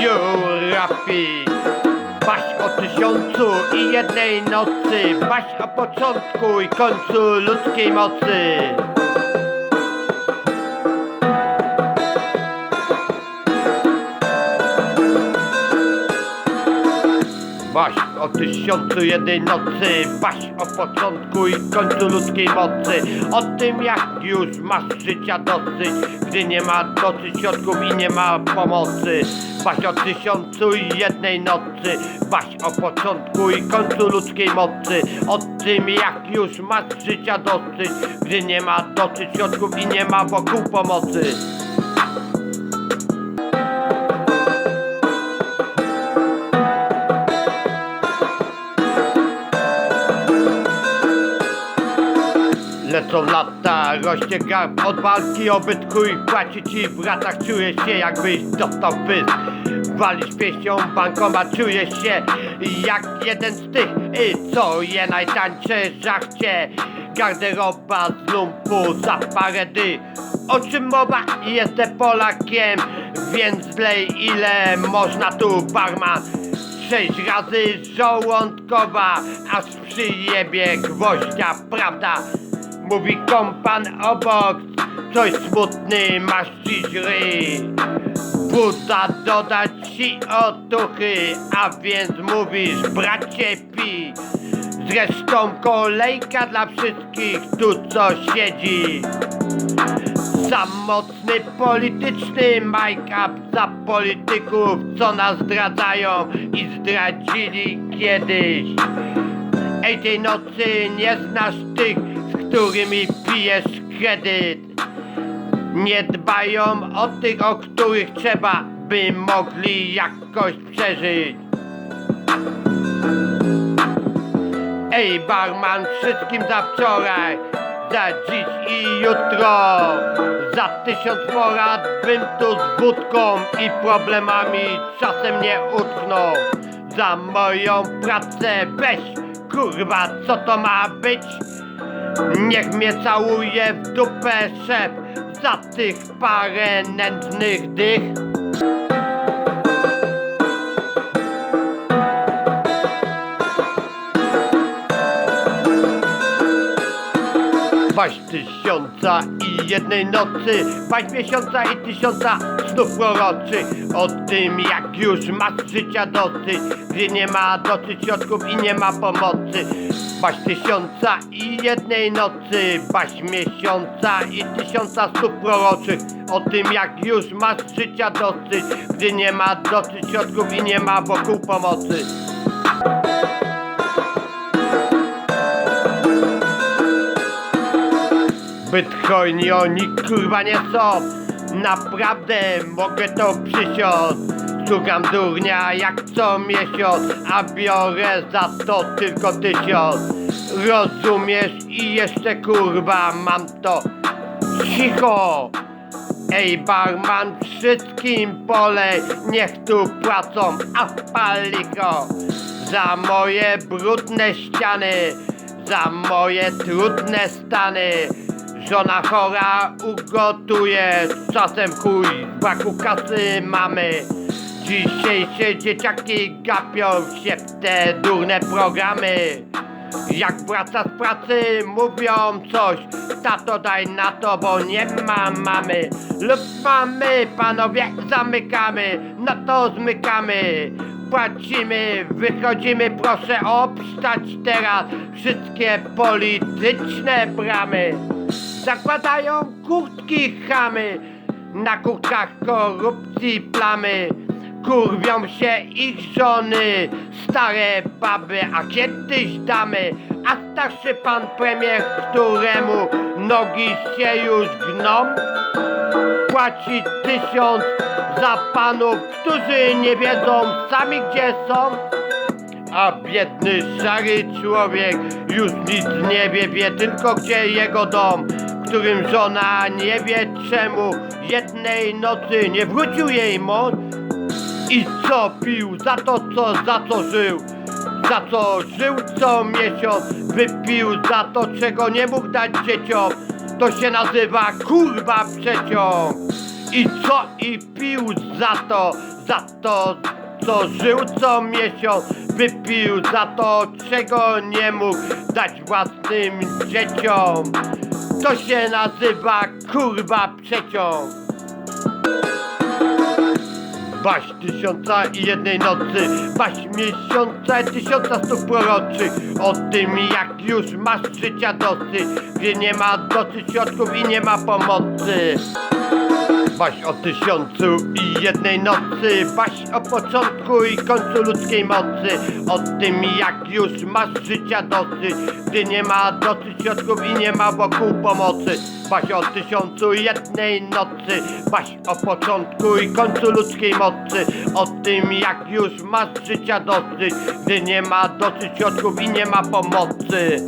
Jurapi Baś o tysiącu i jednej nocy Baś o początku i końcu ludzkiej mocy. Baś o tysiącu jednej nocy Baś o początku i końcu ludzkiej mocy. O tym jak już masz życia dosyć Gdy nie ma dosyć środków i nie ma pomocy. Baś o tysiącu i jednej nocy. Baś o początku i końcu ludzkiej mocy. O tym jak już masz życia dosyć Gdy nie ma dosyć środków i nie ma wokół pomocy Lecą lata, rośnie garb od walki o byt chuj płaci ci w ratach Czujesz się jakbyś dostał pysk. Walisz pieścią bankomat, czujesz się jak jeden z tych. Y, Co je najtańsze żachcie Garderoba z lumpu za parę dy O czym mowa? Jestem Polakiem Więc lej ile można tu barman Sześć razy żołądkowa, aż przyjebie gwoździa, prawda? Mówi kompan obok, coś smutny masz dziś ryj. Buda dodać ci otuchy, a więc mówisz bracie pi. Zresztą kolejka dla wszystkich tu co siedzi. Za mocny polityczny make-up za polityków, co nas zdradzają i zdradzili kiedyś. Ej, tej nocy nie znasz tych, którymi pijesz kredyt. Nie dbają o tych, o których trzeba, by mogli jakoś przeżyć. Ej, barman, wszystkim za wczoraj, za dziś i jutro. Za tysiąc porad bym tu z wódką i problemami czasem nie utknął. Za moją pracę weź, kurwa, co to ma być? Niech mnie całuje w dupę szef za tych parę nędznych dych. Baś tysiąca i jednej nocy, baś miesiąca i tysiąca snów proroczych O tym jak już masz życia dosyć, gdzie nie ma dosyć środków i nie ma pomocy. Baś tysiąca i jednej nocy, baś miesiąca i tysiąca snów proroczych O tym jak już masz życia dosyć, gdy nie ma dosyć środków i nie ma wokół pomocy Byt hojni oni kurwa nie są. Naprawdę mogę to przysiąc. Szukam durnia jak co miesiąc A biorę za to tylko tysiąc. Rozumiesz? I jeszcze kurwa mam to Cicho. Ej barman wszystkim polej Niech tu płacą a paliko Za moje brudne ściany Za moje trudne stany Żona chora ugotuje, czasem chuj, braku kasy mamy. Dzisiejsze dzieciaki gapią się w te durne programy. Jak wraca z pracy, mówią coś, tato daj na to, bo nie ma mamy. Lub mamy, panowie, zamykamy, na to zmykamy. Płacimy, wychodzimy, proszę obstać teraz wszystkie polityczne bramy. Zakładają kurtki chamy, na kurtkach korupcji plamy. Kurwią się ich żony, stare baby, a kiedyś damy. A starszy pan premier, któremu nogi się już gną, płaci tysiąc za panów, którzy nie wiedzą sami gdzie są. A biedny szary człowiek już nic nie wie, wie tylko gdzie jego dom, którym żona nie wie czemu jednej nocy nie wrócił jej mąż i co pił za to, co za co żył. za co żył co miesiąc, wypił za to, czego nie mógł dać dzieciom. To się nazywa kurwa przeciąg. I co i pił za to, za to, co żył co miesiąc, wypił za to, czego nie mógł dać własnym dzieciom. To się nazywa kurwa przeciąg. Baś tysiąca i jednej nocy, baś miesiąca i tysiąca stóp proroczych O tym jak już masz życia dosyć, gdzie nie ma dosyć środków i nie ma pomocy Baś o tysiącu i jednej nocy Baś o początku i końcu ludzkiej mocy. O tym jak już masz życia dosyć Gdy nie ma dosyć środków i nie ma wokół pomocy. Baś o tysiącu i jednej nocy Baś o początku i końcu ludzkiej mocy. O tym jak już masz życia dosyć Gdy nie ma dosyć środków i nie ma pomocy